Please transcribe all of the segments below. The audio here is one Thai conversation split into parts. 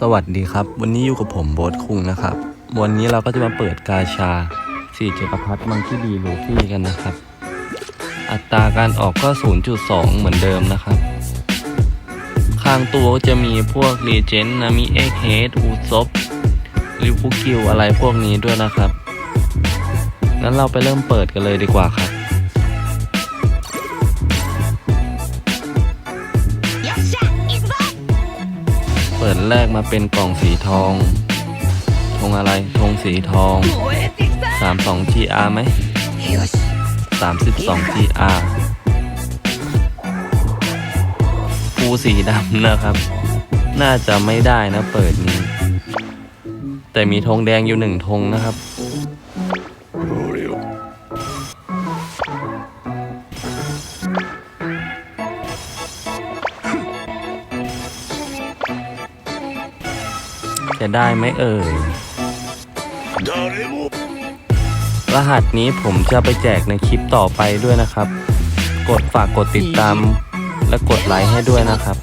สวัสดีครับ วันนี้อยู่กับผมโบ๊ทคุงนะครับ วันนี้เราก็จะมาเปิดกาชาสี่จักรพรรดิมังคีดีลูฟี่กันนะครับ อัตราการออกก็ 0.2 เหมือนเดิมนะครับ ข้างตัวก็จะมีพวกรีเจนนามิเอ็กเฮดอูซบริฟุกิวอะไรพวกนี้ด้วยนะครับ งั้นเราไปเริ่มเปิดกันเลยดีกว่าครับ ปิดแรกมาเป็นกล่องสีทอง ทงอะไร ทงสีทอง 32 GR ไหม 32 GR ฟูสีดำนะครับ น่าจะไม่ได้นะเปิดนี้ แต่มีธงแดงอยู่หนึ่งธงนะครับ ได้ไหมเอ่ย รหัสนี้ผมจะไปแจกในคลิปต่อไปด้วยนะครับ กดฝากกดติดตาม และกดไลค์ให้ด้วยนะครับ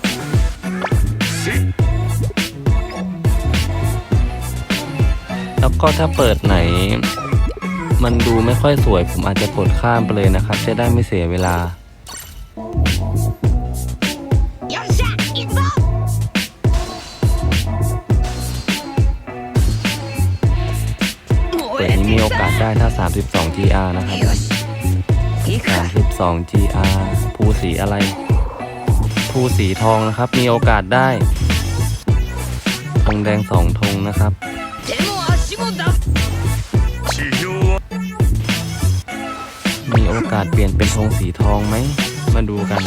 แล้วก็ถ้าเปิดไหน มันดูไม่ค่อยสวย ผมอาจจะกดข้ามไปเลยนะครับ จะได้ไม่เสียเวลา มีโอกาสได้ถ้า 32 GR นะครับ 32 GR ภูสีอะไร ภูสีทองนะครับ มีโอกาสได้ธงแดงสองธงนะครับ มีโอกาสเปลี่ยนเป็นธงสีทองไหม มาดูกัน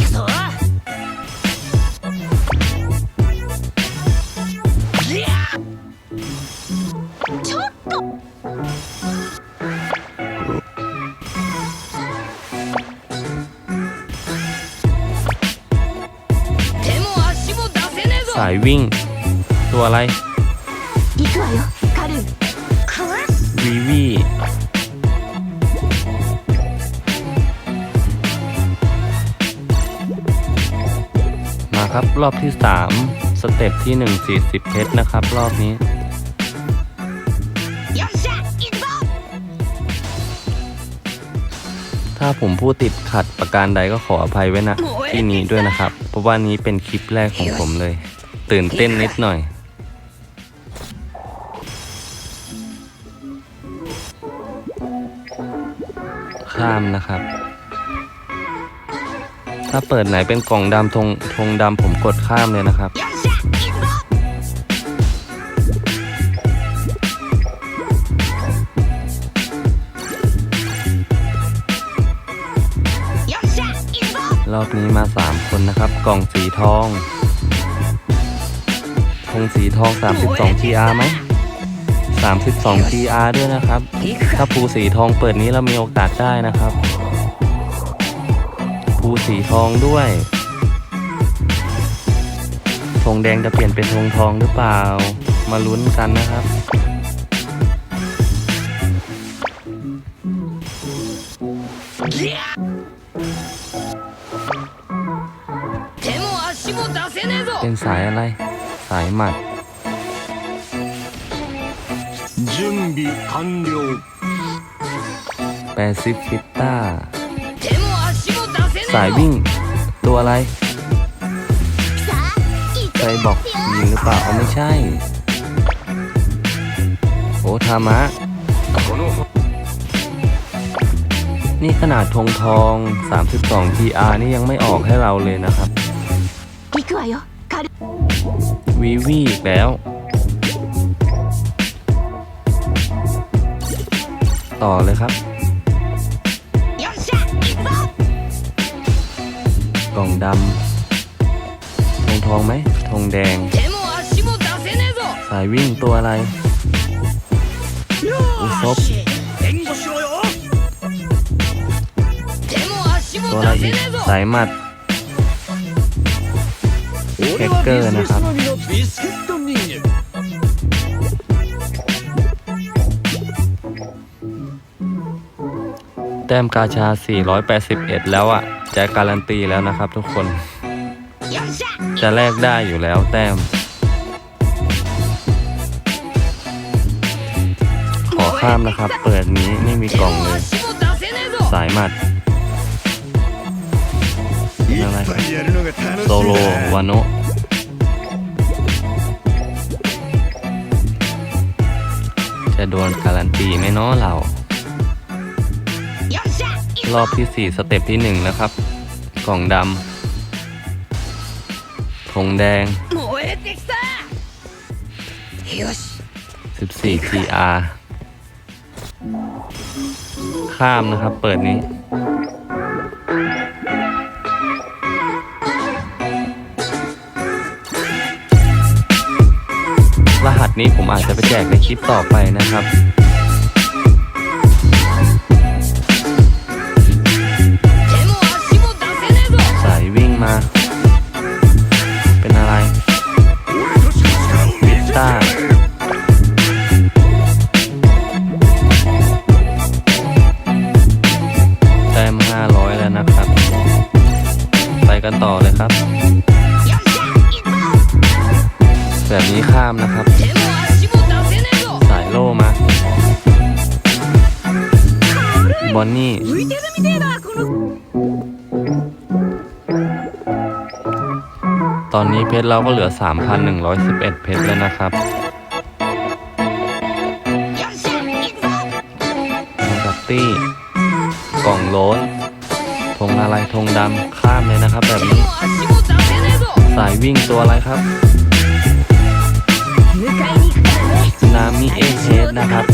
อบที่ 3 สเต็ปที่ 140 เพชรนะครับ รอบนี้ ถ้าผมพูดติดขัดประการใดก็ขออภัยไว้นะที่นี้ด้วยนะครับ เพราะว่านี้เป็นคลิปแรกของผมเลย ตื่นเต้นนิดหน่อยข้ามนะครับ ถ้าเปิดไหนเป็นกล่องดำธงธงดำผมกดข้ามเลยนะครับ รอบนี้มา 3 คนนะครับ กล่องสีทองธงสีทอง 32 PR ไหม32 PR ด้วยนะครับ ถ้าปูสีทองเปิดนี้เรามีโอกาสได้นะครับูสีทองด้วยธงแดงจะเปลี่ยนเป็นธงทองหรือเปล่า มาลุ้นกันนะครับ เป็นสายอะไร สายหมัดแปซิฟิต้าายวิ่งตัวอะไรใครบอกยิงหรือเปล่าเอาไม่ใช่ โอ้ทามะ นี่ขนาดทงทอง 32 PR นี่ยังไม่ออกให้เราเลยนะครับ วีวีอีกแล้ว ต่อเลยครับ กล่องดำทองทองไหมทองแดง สายวิ่งตัวอะไร อุซบตัวอะไรอีกสายหมัดแฮกเกอร์นะครับ แต้มกาชา 481 แล้วอะ่ะ จ็การันตีแล้วนะครับทุกคน จะแลกได้อยู่แล้วแต้ม ขอข้ามนะครับ เปิดนี้ไม่มีกล่องเลย สายมัดอะไรโซโลวานโนจะโดนการันตีไหมเนาะเรา รอบที่ 4 สเต็ปที่ 1 นะครับ กล่องดำธงแดง 14 GR ข้ามนะครับ เปิดนี้รหัสนี้ผมอาจจะไปแจกในคลิปต่อไปนะครับ ชรเราก็เหลือ 3,111 เพชรแล้วนะครับบัตตี้ กล่องโลนธงอะไรธงดำข้ามเลยนะครับแบบนี้ สายวิ่งตัวอะไรครับนามิเอเชสนะครับ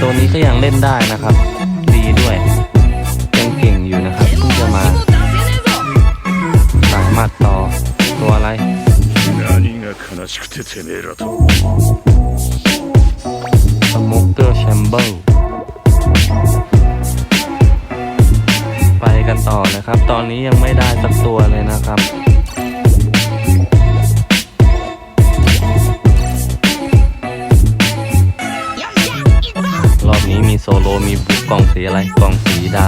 ตัวนี้ก็ยังเล่นได้นะครับ ดีด้วยยังเก่งอยู่นะครับเพิ่งจะมา สายมัดต่อตัวอะไร 悲しくててめえらと สโมเกอร์แชมเบอร์ไปกันต่อนะครับ ตอนนี้ยังไม่ได้สักตัวเลยนะครับ よっしゃ行くぞ รอบนี้มีโซโล มีบุกกล่องสีอะไร กล่องสีด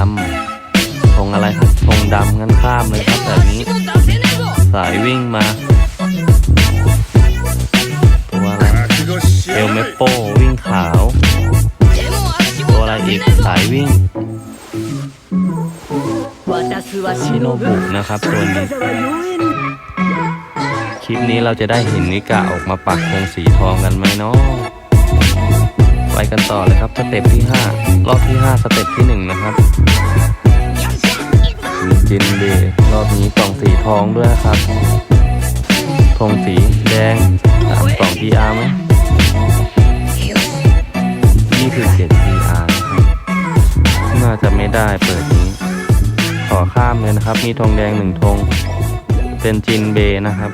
ำธงอะไรครับธงดำงั้นข้ามเลยครับแบบนี้ 手も足も出せねえぞ สายวิ่งมา เอลเมโปวิ่งขาว ตัวอะไรอีกสายวิ่งชิโนบุนะครับตัวนี้คลิปนี้เราจะได้เห็นนิกะออกมาปักธงสีทองกันไหมเนาะไปกันต่อเลยครับสเต็ปที่ 5 รอบที่ 5 สเต็ปที่ 1 นะครับจินเบรอบนี้กล่องสีทองด้วยครับธงสีแดงกล่องพีอาร์ไหม คือเสีย7 VR น่าจะไม่ได้เปิดนี้ ขอข้ามเลยนะครับ มีธงแดงหนึ่งธง เป็นจินเบนะครับ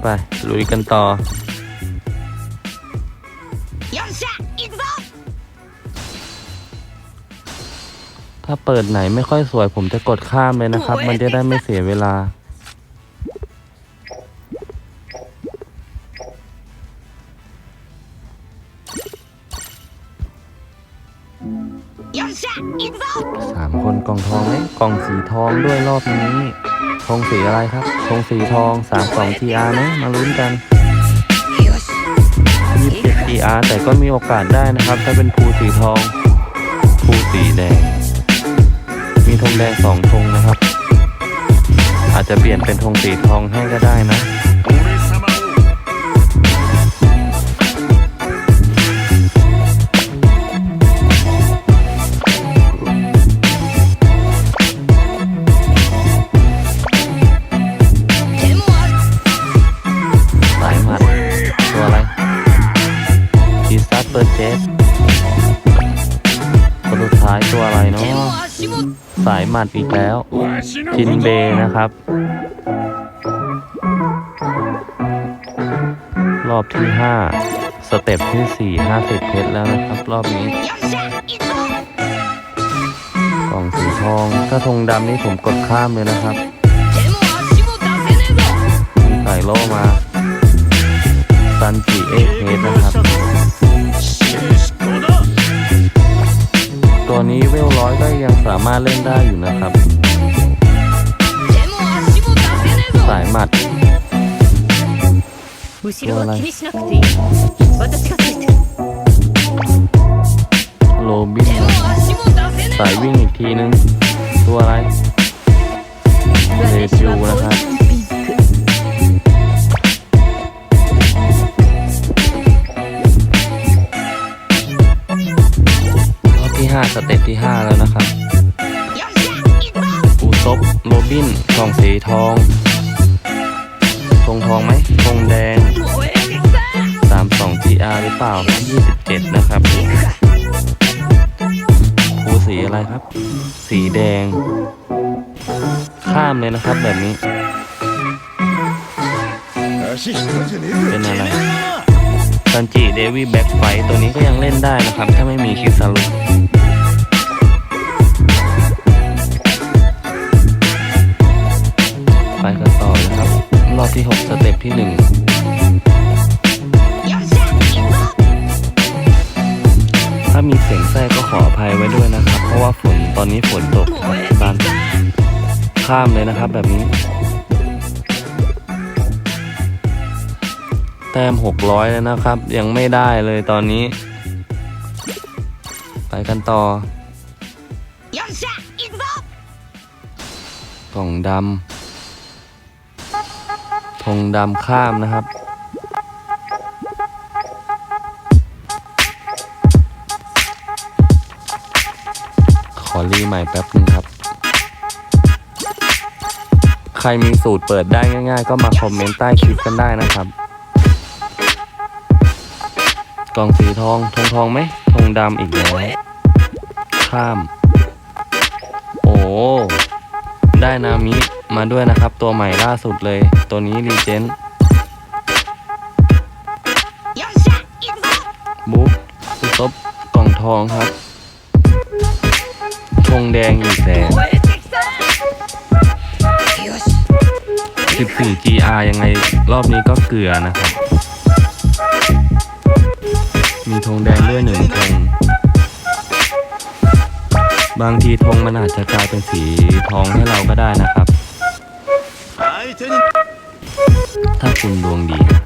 ไป ลุยกันต่อถ้าเปิดไหนไม่ค่อยสวยผมจะกดข้ามเลยนะครับ มันจะได้ไม่เสียเวลา สามคนกล่องทองไหมกล่องสีทองด้วยรอบนี้ธงสีอะไรครับธงสีทองสามกล่อง TR ไหมมาลุ้นกันよし27 TR แต่ก็มีโอกาสได้นะครับ ถ้าเป็นภูสีทองภูสีแดง มีธงแดงสองธงนะครับ อาจจะเปลี่ยนเป็นธงสีทองให้ก็ได้นะ มัดอีกแล้วชินเบนะครับ รอบที่ 5 สเต็ปที่ 4 50 เพชรแล้วนะครับ รอบนี้ กล่องสีทอง ถ้าธงดำนี่ผมกดข้ามเลยนะครับใส่โล่มาซันจีเอเพชรนะครับ อัวนี้เวลร้อยก็ยังสามารถเล่นได้อยู่นะครับ สายหมัดตัวอะไรโลบินสายวิ่งอีกทีนึง ตัวอะไรเรซิวนะครับ 5 สเต็ปที่ 5 แล้วนะครับอูซบโรบินทองสีทองทงทองไหมทงแดง 32 GR หรือเปล่า 27 นะครับคูสีอะไรครับ สีแดง ข้ามเลยนะครับแบบนี้ เป็นอะไรซันจิเดวี่แบ็คไฟตัวนี้ก็ยังเล่นได้นะครับ ถ้าไม่มีคิซารุ ที่ 6 สเต็ปที่ 1ถ้ามีเสียงแทรกก็ขออภัยไว้ด้วยนะครับ เพราะว่าฝนตอนนี้ฝนตกที่บ้านข้ามเลยนะครับแบบนี้ แต้มหกร้อยแล้วนะครับ ยังไม่ได้เลยตอนนี้ ไปกันต่อกล่องดำ ธงดำข้ามนะครับ ขอรีใหม่แป๊บนึงครับ ใครมีสูตรเปิดได้ง่ายๆ ก็มาคอมเมนต์ใต้คลิปกันได้นะครับ กล่องสีทองธงทองไหมธงดำอีกแล้วข้าม โอ้ ได้นามิ มาด้วยนะครับ ตัวใหม่ล่าสุดเลย ตัวนี้รีเจนบุ๊กสุซบกล่องทองครับธงแดงอีกแล้ว14 GR ยังไงรอบนี้ก็เกลือนะครับ มีธงแดงด้วยหนึ่งธงบางทีธงมันอาจจะกลายเป็นสีทองให้เราก็ได้นะครับ ถ้าคุณดวงดีนะ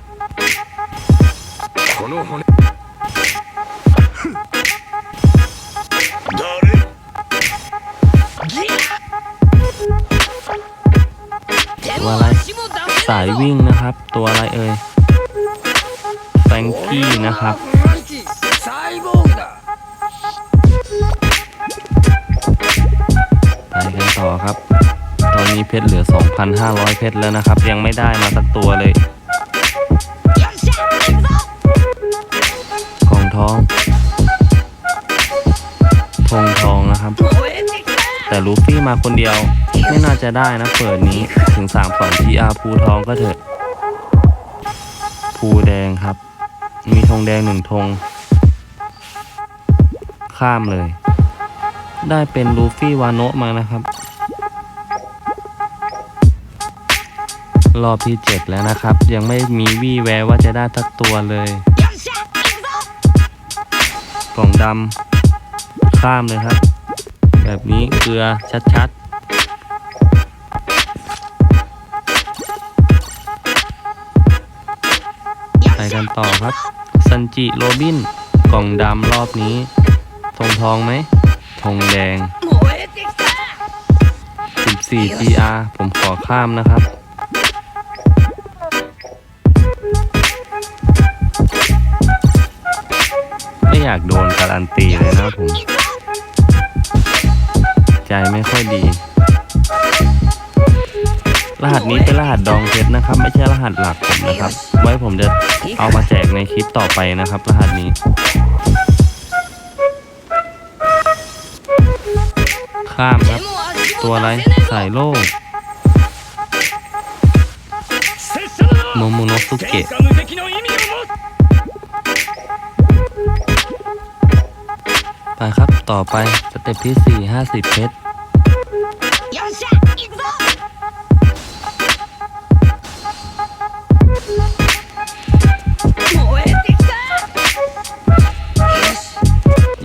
この骨誰 ตัวอะไร สายวิ่งนะครับ ตัวอะไรเอ่ยแฟงกี้นะครับ เพชรเหลือ 2,500 เพชรแล้วนะครับ ยังไม่ได้มาสักตัวเลยกองทองทองทองนะครับ แต่ลูฟี่มาคนเดียว ไม่น่าจะได้นะเปิดนี้ถึง 3-2 GR ภูทองก็เถอะภูแดงครับ มีธงแดงหนึ่งธงข้ามเลย ได้เป็นลูฟี่วานโนมานะครับ รอบที่ 7 แล้วนะครับ ยังไม่มีวี่แววว่าจะได้ทักตัวเลย กล่องดำข้ามเลยครับ แบบนี้เกลือชัดๆไปกันต่อครับ ซันจิโรบิน กล่องดำรอบนี้ทงทองไหมทงแดง 14 GR ผมขอข้ามนะครับ อยากโดนการันตีเลยนะผม ใจไม่ค่อยดี รหัสนี้เป็นรหัสดองเพชรนะครับ ไม่ใช่รหัสหลักผมนะครับ ไว้ผมจะเอามาแจกในคลิปต่อไปนะครับ รหัสนี้ ข้ามครับ ตัวอะไรสายโลกโมโมโนสุเกะ ไปครับต่อไปสเต็ปที่ 4 50 เพชรย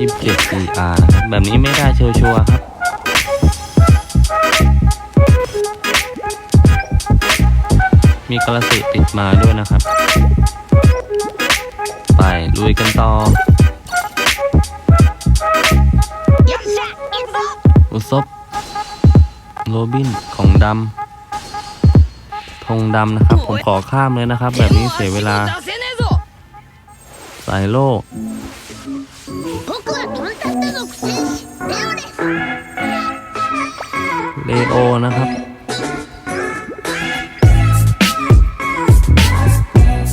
ี่สิบเจ็ด CR นะครับแบบนี้ไม่ได้เชียวชัวครับมีกระสีติดมาด้วยนะครับ ไปลุยกันต่อ ซบโรบินของดำธงดำนะครับ ผมขอข้ามเลยนะครับ แบบนี้เสียเวลา สายโลกเลโอนะครับ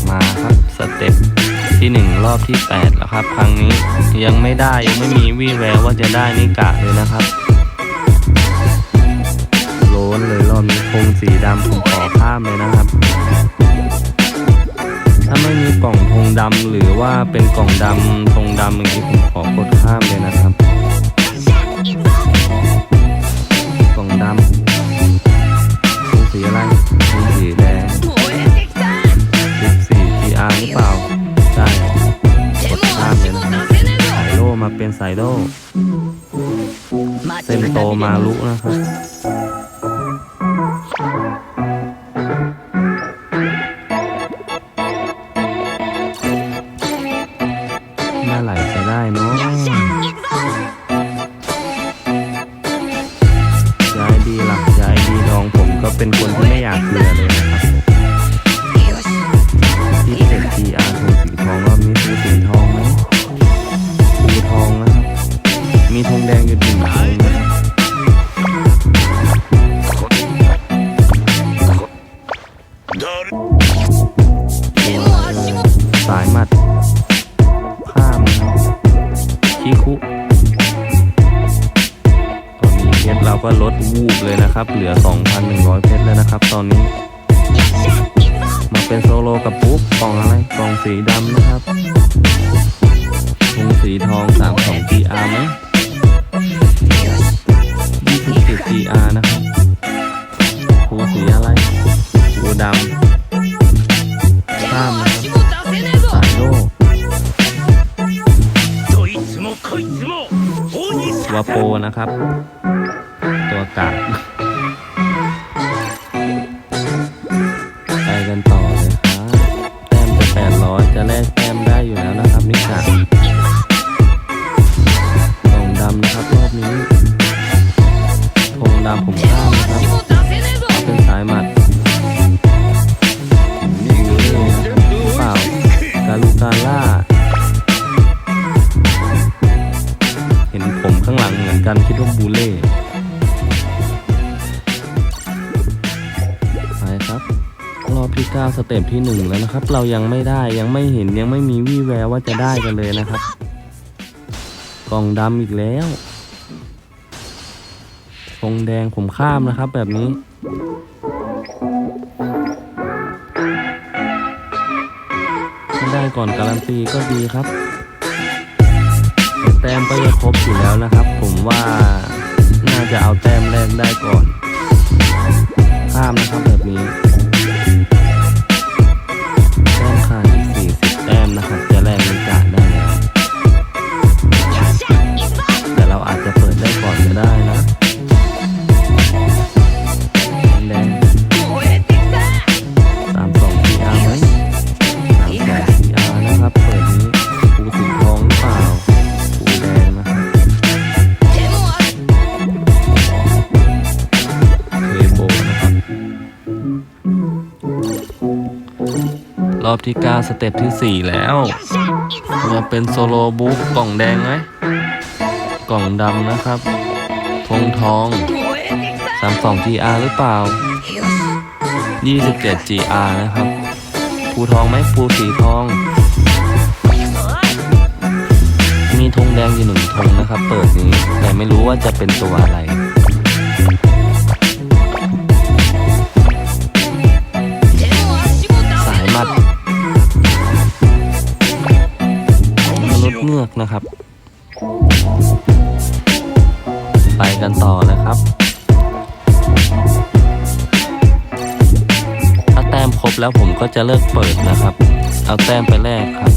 มาครับ สเต็ปที่หนึ่งรอบที่แปดแล้วครับ ครั้งนี้ยังไม่ได้ยังไม่มีวี่แววว่าจะได้นิกะเลยนะครับ นเลยรอบนี้คงสีดำผมขอข้ามเลยนะครับ ถ้าไม่มีกล่องธงดำหรือว่าเป็นกล่องดำธงดำอย่างนี้ผมขอกดข้ามเลยนะครับ กล่องดำธงสีอะไรธงสีแดง14 PR หรือเปล่าใช่กดข้ามเลยนะสายโลมาเป็นสายโล่เซนโตมาลุนะครับ สีอานะครับครูสีอะไรครูดำข้ามนะครับสายโลกตัวโปนะครับ ตัวกาก กันคิดว่าบูเล่ไปครับ รอบที่ 9 สเต็ปที่ 1 แล้วนะครับ เรายังไม่ได้ยังไม่เห็นยังไม่มีวี่แววว่าจะได้กันเลยนะครับ กล่องดำอีกแล้วธงแดงผมข้ามนะครับแบบนี้ได้ก่อนการันตีก็ดีครับ แต้มก็จะครบอยู่แล้วนะครับ ผมว่าน่าจะเอาแต้มแรกได้ก่อน ข้ามนะครับแบบนี้ สเต็ปที่ 4 แล้ว มาเป็นโซโลบุ๊กกล่องแดงไหมกล่องดำนะครับทงทองสา32 GR หรือเปล่า 27 GR นะครับ ภูทองไหมภูสีทอง มีธงแดงอยู่หนึ่งธงนะครับ เปิดนี้ แต่ไม่รู้ว่าจะเป็นตัวอะไร นะครับ ไปกันต่อนะครับ ถ้าแต้มครบแล้วผมก็จะเลิกเปิดนะครับ เอาแต้มไปแลกครับ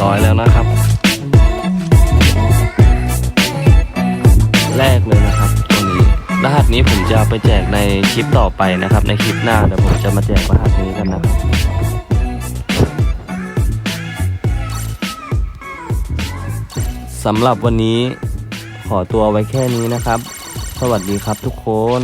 ต้ม800แล้วนะครับ แรกเลยนะครับตัวนี้ รหัสนี้ผมจะไปแจกในคลิปต่อไปนะครับ ในคลิปหน้าเดี๋ยวผมจะมาแจกรหัสนี้กันนะครับสำหรับวันนี้ขอตัวไว้แค่นี้นะครับ สวัสดีครับทุกคน